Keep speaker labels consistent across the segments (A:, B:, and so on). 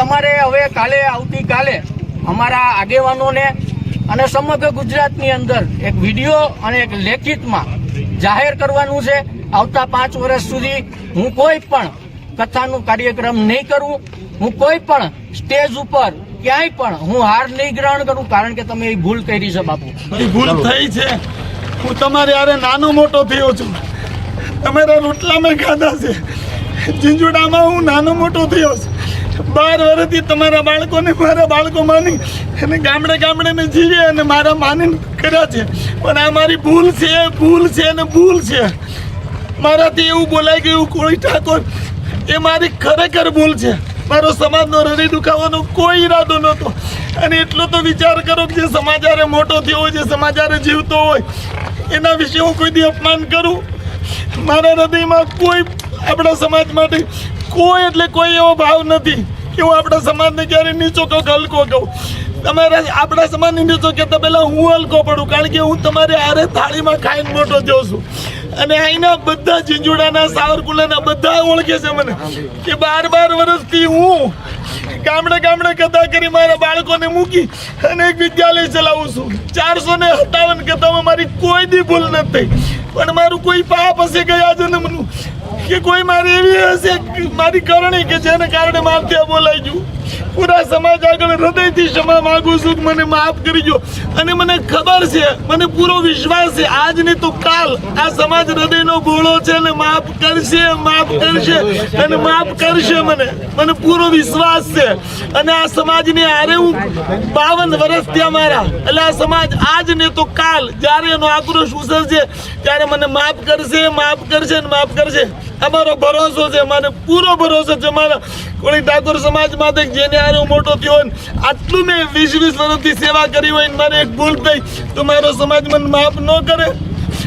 A: તમારે હવે કાલે આવતીકાલે અમારા આગેવાનોને અને સમગ્ર ગુજરાતની અંદર એક વીડિયો અને એક લેખિતમાં જાહેર કરવાનું છે. આવતા પાંચ વર્ષ સુધી હું કોઈ પણ કથાનું કાર્યક્રમ નહીં કરું. હું કોઈ પણ સ્ટેજ ઉપર ક્યાંય પણ હું હાર નહીં ગ્રહણ કરું કારણ કે તમે એ ભૂલ કરી છે બાપુ.
B: ભૂલ થઈ છે. હું તમારે યારે નાનો મોટો થયો છું. તમારા રોટલા મેં ખાધા છે. ઝીંઝુડામાં હું નાનો મોટો થયો છું. બાર વર્ષથી તમારા બાળકોને મારા બાળકો માની અને ગામડે ગામડે મેં જીવે અને મારા માની કર્યા છે. પણ આ મારી ભૂલ છે ભૂલ છે અને ભૂલ છે. મારાથી એવું બોલાઈ ગયું કોઈ ઠાકોર, એ મારી ખરેખર ભૂલ છે. મારો સમાજનો હૃદય દુખાવાનો કોઈ ઈરાદો નહોતો. અને એટલો તો વિચાર કરો કે જે સમાચારે મોટો થયો હોય, જે સમાચારે જીવતો હોય, એના વિશે હું કોઈ દી અપમાન કરું? મારા હૃદયમાં કોઈ, આપણા સમાજ માટે કોઈ એટલે કોઈ એવો ભાવ નથી. કે હું આપણા સમાજને ક્યારે નીચો કહું હલકો કહું? તમારા આપણા સમાજને નીચો કહેતા પહેલાં હું હલકો પડું, કારણ કે હું તમારે આરે થાળીમાં ખાઈને મોટો જોઉં છું. અને અહીંના બધા ઝીંઝુડાના સાવરકુલાના બધા ઓળખે છે મને કે બાર બાર વર્ષથી હું ગામડે ગામડે કથા કરી મારા બાળકોને મૂકી અને એક વિદ્યાલય ચલાવું છું. ચારસો ને સત્તાવન કથામાં મારી કોઈ દી ભૂલ નથી પણ મારું કોઈ પાપ હશે ગયા જન્મનું કે કોઈ મારી એવી હશે મારી કરણી કે જેને કારણે મારથી બોલાઈ ગયું? પૂરા સમાજ આગળ હૃદયથી ક્ષમા માંગુ છું મને માફ કરજો અને મને ખબર છે, મને પૂરો વિશ્વાસ છે આજ નહીં તો કાલ આ સમાજ હૃદયનો ભોળો છે અને માફ કરશે માફ કરશે, અને માફ કરશે મને. મને પૂરો વિશ્વાસ છે. અને આ સમાજની આરે હું બાવન થયા મારા. એટલે આ સમાજ આજ ને તો કાલ, જ્યારે એનો આક્રોશ ઉસરશે ત્યારે મને માફ કરશે માફ કરશે ને માફ કરશે. અમારો ભરોસો છે મને પૂરો ભરોસો છે મારા કોળી ઠાકોર સમાજ માટે જેને આરો મોટો થયો હોય આટલું મેં વીસ વીસ વર્ષથી સેવા કરી હોય ને, મારે એક ભૂલ થઈ. તો મારો સમાજ મને માફ ન કરે.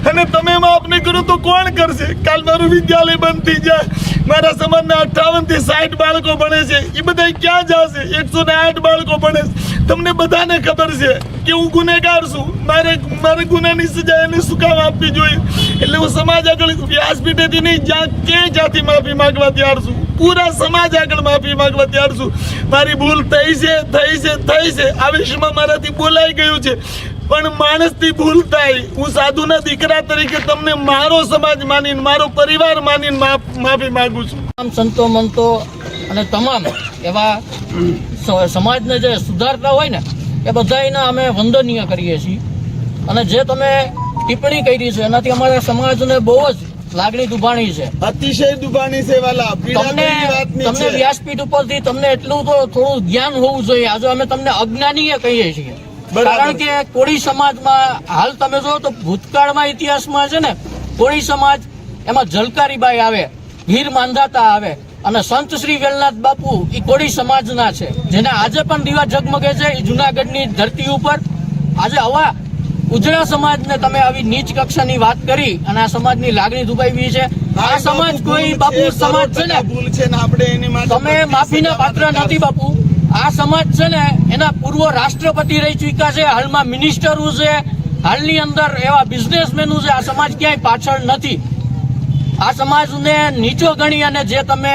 B: અને તમે માફ નહીં કરો તો કોણ કરશે? કાલ મારું વિદ્યાલય બંધ થઈ જાય. મારા સમાજના અઠાવનથી સાઠ બાળકો ભણે છે. એ બધા ક્યાં જશે? એકસો ને આઠ બાળકો ભણે છે. તમને બધાને ખબર છે કે હું ગુનેગાર છું. મારે મારે ગુનાની સજા એને શું કામ આપવી જોઈએ. એટલે હું સમાજ આગળ વ્યાસપીઠેથી નહીં, જ્યાં કે જાતિ માફી માંગવા તૈયાર છું. પૂરા સમાજ આગળ માફી માંગવા તૈયાર છું. મારી ભૂલ થઈ છે થઈ છે થઈ છે. આ વિશ્વમાં મારાથી બોલાઈ ગયું છે. પણ માણસથી ભૂલ થાય. હું સાધુના દીકરા તરીકે તમને મારો સમાજ માનીને મારો પરિવાર માનીને માફ- માફી માંગુ છું.
A: આમ સંતો મંતો અને તમામ એવા સમાજને જે સુધારતા હોય ને એ બધાયના અમે વંદનીય કરીએ છીએ. અને જે તમે ટિપ્પણી કરી છે એનાથી અમારા સમાજને બહુ જ લાગણી દુભાણી છે.
B: અતિશય દુભાણી છે વાલા
A: તમને તમને વ્યાસપીઠ ઉપરથી તમને એટલું તો થોડું જ્ઞાન હોવું જોઈએ. આજે અમે તમને અજ્ઞાનીય કહીએ છીએ. કારણ કે કોળી સમાજમાં હાલ તમે જો તો ભૂતકાળમાં ઇતિહાસમાં છે ને કોળી સમાજ એમાં જલકારીબાઈ આવે વીર માંધાતા આવે અને સંત શ્રી વેલનાથ બાપુ એ કોળી સમાજના છે. જેના આજે પણ દીવા ઝગમગે છે એ જુનાગઢની ધરતી ઉપર. આજે હવા ઉજળા સમાજને તમે આવી નીચ કક્ષાની વાત કરી અને આ સમાજની લાગણી દુભાવી છે. આ સમાજ કોઈ બાપુ સમાજ છે ને તમે માફીના પાત્ર નથી બાપુ. આ સમાજ છે ને, એના પૂર્વ રાષ્ટ્રપતિ રહી ચૂક્યા છે, હાલમાં મિનિસ્ટરો છે, હાલની અંદર એવા બિઝનેસમેનો છે, આ સમાજ ક્યાંય પાછળ નથી. આ સમાજને નીચો ગણી અને જે તમે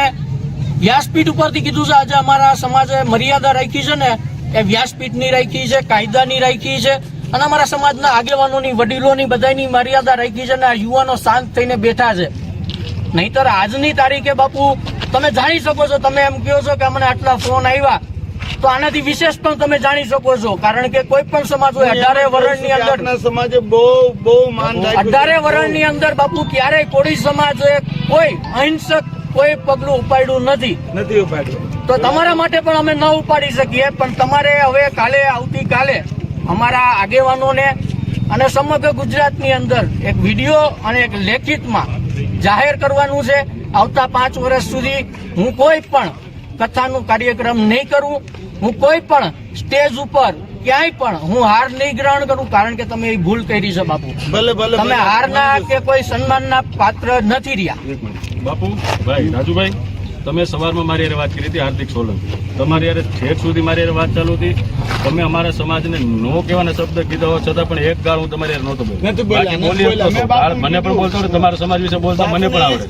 A: વ્યાસપીઠ ઉપરથી કીધું છે, આજે અમારા સમાજે મર્યાદા રાખી છે ને, એ વ્યાસપીઠની રાખી છે, કાયદાની રાખી છે, અને અમારા સમાજના આગેવાનોની, વડીલોની બધાની મર્યાદા રાખી છે અને આ યુવાનો શાંત થઈને બેઠા છે. નહીતર આજની તારીખે બાપુ, તમે જાણી શકો છો, તમે એમ કહો છો કે અમને આટલા ફોન આવ્યા. તો આનાથી વિશેષ પણ તમે જાણી શકો છો. કારણ કે કોઈ પણ સમાજ હોય અઢારે વર્ષની અંદર
B: આપણા સમાજે બહુ બહુ માન અઢારે છે.
A: ની અંદર બાપુ ક્યારેય કોળી સમાજે કોઈ અહિંસક કોઈ પગલું ઉપાડ્યું નથી.
B: નથી ઉપાડ્યું.
A: તો તમારા માટે પણ અમે ન ઉપાડી શકીએ પણ તમારે હવે કાલે આવતીકાલે અમારા આગેવાનોને અને સમગ્ર ગુજરાતની અંદર એક વીડિયો અને એક લેખિતમાં જાહેર કરવાનું છે. આવતા પાંચ વર્ષ સુધી હું કોઈ પણ કથાનું કાર્યક્રમ નહીં કરું. હું કોઈ પણ સ્ટેજ ઉપર ક્યાંય પણ હું હાર નહીં ગ્રહણ કરું કારણ કે તમે એ ભૂલ કરી છે બાપુ.
B: ભલે ભલે
A: તમે. હારના કે કોઈ સન્માનના પાત્ર નથી રહ્યા.
C: બાપુ ભાઈ રાજુભાઈ તમે સવારમાં મારી હારે વાત કરી હતી હાર્દિક સોલંકી. તમારી હારે છેક સુધી મારી વાત ચાલુ હતી. તમે અમારા સમાજને નો કહેવાના શબ્દ કીધા હોવા છતાં પણ એક ગાળ હું તમારી યાર નહોતો બોલ્યો. મને પણ. બોલતો તમારા સમાજ વિશે બોલતા મને પણ આવડે.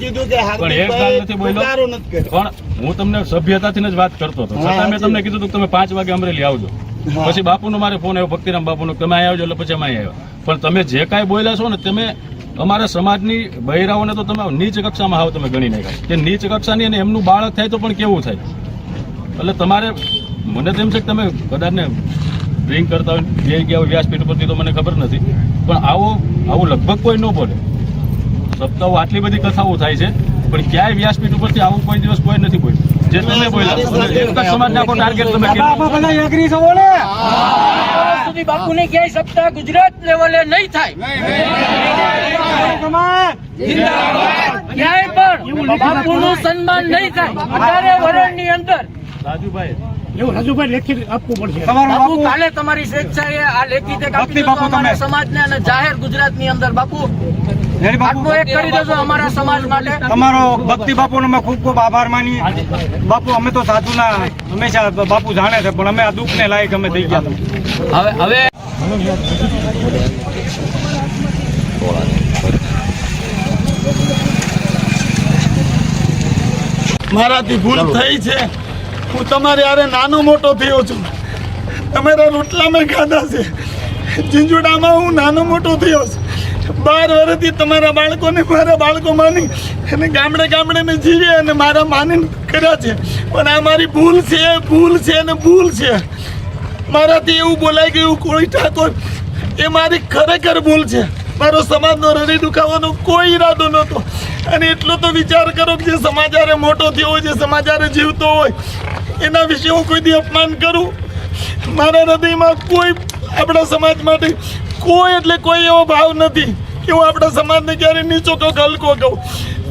C: પણ એક ગાળ નથી બોલ્યો. પણ હું તમને સભ્યતાથી જ વાત કરતો હતો. છતાં મેં તમને કીધું હતું તમે પાંચ વાગે અમરેલી આવજો. પછી બાપુનો મારે ફોન આવ્યો ભક્તિરામ બાપુનો તમે અહીંયા આવજો એટલે પછી અમે આવ્યો. પણ તમે જે કાંઈ બોલ્યા છો ને તમે અમારા સમાજની બહેરાઓને તો તમે નીચ કક્ષામાં આવો તમે ગણી નાખ્યા. કે નીચ કક્ષાની અને એમનું બાળક થાય તો પણ કેવું થાય? એટલે તમારે મને તો એમ છે કે તમે કદાચ ને ડ્રિંક કરતા હોય જે ગયા હોય વ્યાસપીઠ ઉપરથી તો મને ખબર નથી. પણ આવો આવું લગભગ કોઈ ન બોલે. સપ્તાહો આટલી બધી કથાઓ થાય છે. પણ ક્યાંય વ્યાસપીઠ ઉપરથી આવું કોઈ દિવસ કોઈ નથી બોલ્યું જે તમે બોલ્યા એક જ સમાજને આખો ટાર્ગેટ તમે
A: વર્ષ સુધી ક્યાંય સપ્તાહ ગુજરાત લેવલે નહીં થાય ક્યાંય પણ બાપુનું સન્માન નહીં થાય અઢારે વર્ષની અંદર
C: રાજુભાઈ
D: એવું રાજુભાઈ લેખિત આપવું પડશે.
A: બાપુ કાલે તમારી સ્વેચ્છાએ આ લેખિત એક આપી દેજો અમારા સમાજને અને જાહેર ગુજરાતની અંદર બાપુ. આટલું એક કરી દેજો અમારા સમાજ માટે.
D: તમારો ભક્તિ બાપુનો અમે ખૂબ ખૂબ આભાર માની. બાપુ અમે તો સાધુના હંમેશા બાપુ જાણે છે પણ અમે આ દુઃખને લાયક અમે થઈ ગયા
A: હવે હવે
B: મારાથી ભૂલ થઈ છે. હું તમારે યારે નાનો મોટો થયો છું. તમારા રોટલા મેં ખાધા છે. ઝીંઝુડામાં હું નાનો મોટો થયો છું. બાર વર્ષથી તમારા બાળકોને મારા બાળકો માની અને ગામડે ગામડે મેં જીવે અને મારા માની કર્યા છે. પણ આ મારી ભૂલ છે ભૂલ છે અને ભૂલ છે. મારાથી એવું બોલાઈ ગયું કોઈ ઠાકોર, એ મારી ખરેખર ભૂલ છે. મારો સમાજનો હૃદય દુખાવાનો કોઈ ઈરાદો નહોતો. અને એટલો તો વિચાર કરો કે જે સમાચારે મોટો થયો હોય, જે સમાચારે જીવતો હોય એના વિશે હું કોઈ દી અપમાન કરું? મારા હૃદયમાં કોઈ આપણા સમાજ માટે કોઈ એટલે કોઈ એવો ભાવ નથી કે હું આપણા સમાજને ક્યારે નીચો કહું હલકો કહું.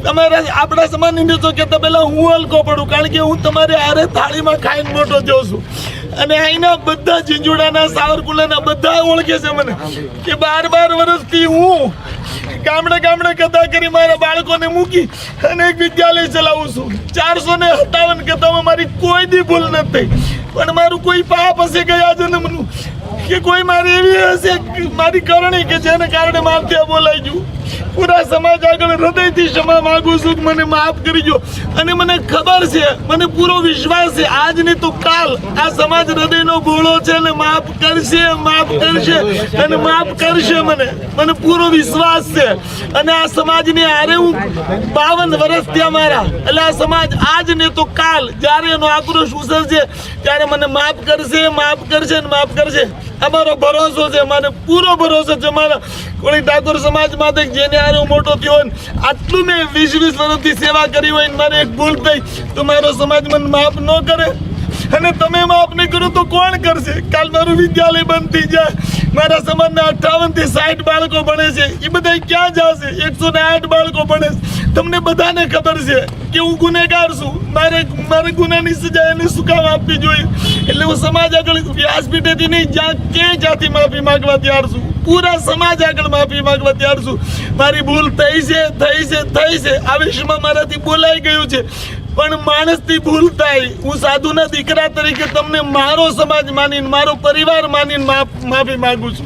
B: તમારા આપણા સમાજને નીચો કહેતા પહેલાં હું હલકો પડું, કારણ કે હું તમારે આરે થાળીમાં ખાઈને મોટો થયો છું. અને અહીંના બધા ઝીંઝુડાના સાવરકુલાના બધા ઓળખે છે મને. કે બાર બાર વર્ષથી હું ગામડે ગામડે કથા કરી મારા બાળકોને મૂકી અને એક વિદ્યાલય ચલાવું છું. ચારસો ને સત્તાવન કથામાં મારી કોઈ દી ભૂલ નથી પણ મારું કોઈ પાપ હશે ગયા જન્મનું? કે કોઈ મારી એવી હશે મારી કરણી કે જેને કારણે મારથી બોલાઈ ગયું? પૂરા સમાજ આગળ હૃદયથી ક્ષમા માંગુ છું મને માફ કરજો અને મને ખબર છે, મને પૂરો વિશ્વાસ છે આજ ને તો કાલ આ સમાજ હૃદયનો ભોળો છે અને માફ કરશે માફ કરશે, અને માફ કરશે મને. મને પૂરો વિશ્વાસ છે. અને આ સમાજની આરે હું બાવન વર્ષ ત્યાં મારા. એટલે આ સમાજ આજ ને તો કાલ, જ્યારે એનો આક્રોશ ઉસરશે ત્યારે મને માફ કરશે માફ કરશે અને માફ કરશે. અમારો ભરોસો છે મને પૂરો ભરોસો છે મારા કોળી ઠાકોર સમાજ માટે જેને આરો મોટો થયો હોય આટલું મેં વીસ વીસ વર્ષથી સેવા કરી હોય મારે એક ભૂલ થઈ, તો મારો સમાજ મને માફ ન કરે. અને તમે માફ નહીં કરો તો કોણ કરશે? કાલ મારું વિદ્યાલય બંધ થઈ જાય. મારા સમાજના અઠાવનથી સાઠ બાળકો ભણે છે. એ બધા ક્યાં જશે? એકસો ને આઠ બાળકો ભણે છે. તમને બધાને ખબર છે કે હું ગુનેગાર છું. મારે મારે ગુનાની સજા એને શું કામ આપવી જોઈએ? એટલે હું સમાજ આગળ વ્યાસપીઠેથી નહીં, જ્યાં કે જાતિ માફી માંગવા તૈયાર છું. પૂરા સમાજ આગળ માફી માંગવા તૈયાર છું. મારી ભૂલ થઈ છે થઈ છે થઈ છે. આ વિશ્વમાં મારાથી બોલાઈ ગયું છે. પણ માણસથી ભૂલ થાય. હું સાધુના દીકરા તરીકે તમને મારો સમાજ માનીને, મારો પરિવાર માનીને માફ માફી માંગુ છું.